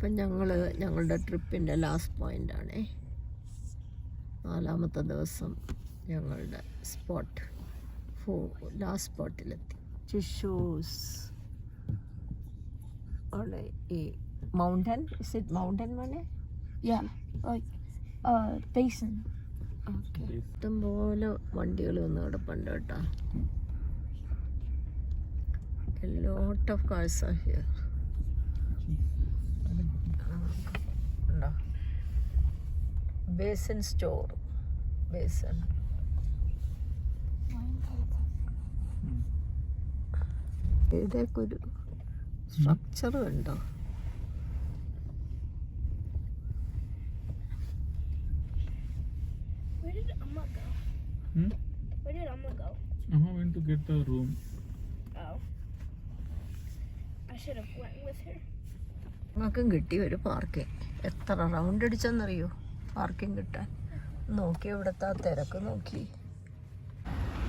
ഇപ്പം ഞങ്ങൾ ഞങ്ങളുടെ ട്രിപ്പിന്റെ ലാസ്റ്റ് പോയിന്റാണേ നാലാമത്തെ ദിവസം ഞങ്ങളുടെ സ്പോട്ട് ഫോ ലാസ്റ്റ് സ്പോട്ടിലെത്തി ചിഷൂസ് ആണ് ഈ മൗണ്ടൻ ഇസ് ഇറ്റ് മൗണ്ടൻ മോനെ ഇഷ്ടം പോലെ. ഓക്കെ ഇഷ്ടംപോലെ വണ്ടികൾ വന്ന് കിടപ്പുണ്ട് കേട്ടോ. Lot of cars are here ഉണ്ടോ ബേസൻ സ്റ്റോർ ബേസൻ ഇതൊക്കെ ഒരു സ്ട്രക്ചർ ഉണ്ടോ? Hmm? Where did Amma go? Amma went to get the room. Oh. I should have went with her. നമുക്കും കിട്ടി ഒരു പാർക്കിംഗ് എത്ര റൗണ്ട് അടിച്ചെന്നറിയോ പാർക്കിംഗ് കിട്ടാൻ. നോക്കി ഇവിടുത്തെ ആ തിരക്ക് നോക്കി.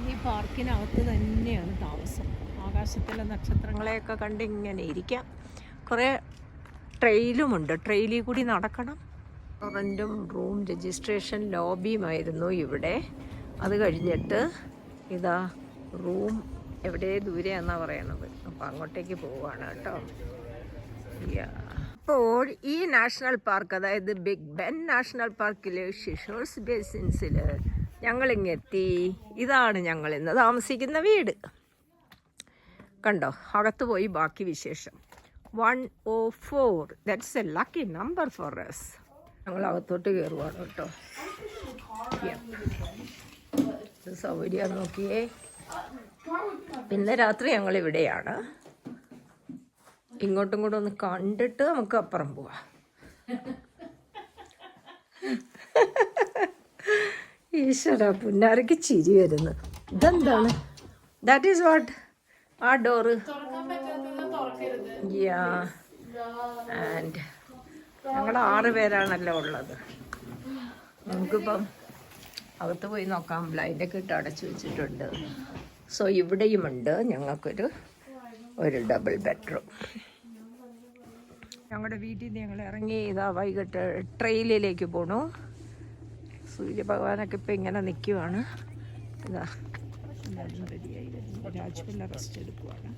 ഈ പാർക്കിനകത്ത് തന്നെയാണ് താമസം. ആകാശത്തിലെ നക്ഷത്രങ്ങളെയൊക്കെ കണ്ട് ഇങ്ങനെ ഇരിക്കാം. കുറേ ട്രെയിലുമുണ്ട്. ട്രെയിലിൽ കൂടി നടക്കണം. റെന്റും റൂം രജിസ്ട്രേഷൻ ലോബിയുമായിരുന്നു ഇവിടെ. അത് കഴിഞ്ഞിട്ട് ഇതാ റൂം എവിടെ ദൂരെയാണെന്നാണ് പറയണത്. അപ്പോൾ അങ്ങോട്ടേക്ക് പോവുകയാണ് കേട്ടോ. Yeah. അപ്പോൾ ഈ നാഷണൽ പാർക്ക് അതായത് ബിഗ് ബെൻ നാഷണൽ പാർക്കിലെ ഷിഷോസ് ബേസിൻസിൽ ഞങ്ങളിങ്ങെത്തി ഇതാണ് ഞങ്ങൾ ഇന്ന് താമസിക്കുന്ന വീട്. കണ്ടോ അകത്ത് പോയി ബാക്കി വിശേഷം. One O four that's a lucky number for us ഞങ്ങൾ അകത്തോട്ട് കയറുവാണ് കേട്ടോ. സൗകര്യം നോക്കിയേ. പിന്നെ രാത്രി ഞങ്ങൾ ഇവിടെയാണ് ഇങ്ങോട്ടും കൂടെ ഒന്ന് കണ്ടിട്ട് നമുക്ക് അപ്പുറം പോവാം. ഈശ്വര പുന്നാരക്ക് ചിരി വരുന്നു. ഇതെന്താണ്? ദാറ്റ് ഈസ് വാട്ട് ആ ഡോറ് യാ ആൻഡ് ഞങ്ങൾ ആറ് പേരാണല്ലോ ഉള്ളത്. നമുക്കിപ്പം അകത്ത് പോയി നോക്കാം. ബ്ലൈൻഡൊക്കെ ഇട്ട് അടച്ചു വെച്ചിട്ടുണ്ട്. സോ ഇവിടെയുമുണ്ട് ഞങ്ങൾക്കൊരു ഒരു ഡബിൾ ബെഡ്റൂം ഞങ്ങളുടെ വീട്ടിൽ നിന്ന് ഞങ്ങൾ ഇറങ്ങി ഇതാ വൈകിട്ട് ട്രെയിലിലേക്ക് പോണു. സൂര്യഭഗവാനൊക്കെ ഇപ്പം ഇങ്ങനെ നിൽക്കുവാണ് ഇതാ. എല്ലാവരും റെഡിയായി വരുന്നു രാജ്പിള്ള റെസ്റ്റ് എടുക്കുവാണ്.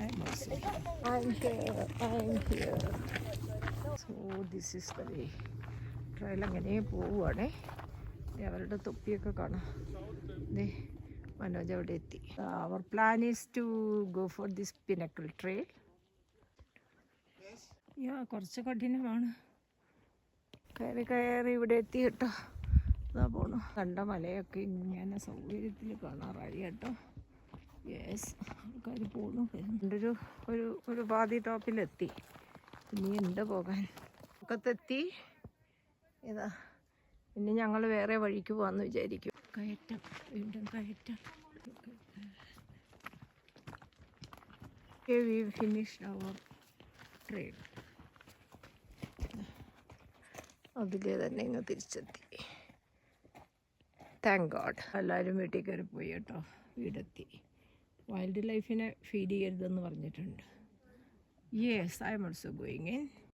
I'm also here. I'm here, I'm here. So, this is the way. Trail അങ്ങനെ പോവുകയാണേ ദേ അവരുടെ തൊപ്പിയൊക്കെ കാണാം. ദേ മനോജ് അവിടെ എത്തി. അവർ plan is to go for this pinnacle trail yeah കുറച്ച് കഠിനമാണ്. കയറി കയറി ഇവിടെ എത്തി കേട്ടോ. ഇതാ പോണു. കണ്ട മലയൊക്കെ ഇങ്ങനെ സൗകര്യത്തിൽ കാണാറായി കേട്ടോ. യെസ് ആൾക്കാർ പോണു. ഒരു ഒരു ഒരു പാതി ടോപ്പിലെത്തി. ഇനി ഉണ്ട് പോകാൻ? ഒക്കത്തെത്തി ഇതാ. ഇനി ഞങ്ങൾ വേറെ വഴിക്ക് പോകാമെന്ന് വിചാരിക്കും. കയറ്റം വീണ്ടും കയറ്റം. വി ഫിനിഷ് അവർ ട്രെയിൻ അതിലേ തന്നെ ഇങ്ങ് തിരിച്ചെത്തി. താങ്ക് ഗോഡ് എല്ലാവരും വീട്ടിൽ കയറി പോയി കേട്ടോ വീടെത്തി. വൈൽഡ് ലൈഫിനെ ഫീഡ് ചെയ്യരുതെന്ന് പറഞ്ഞിട്ടുണ്ട്. Yes I am also going in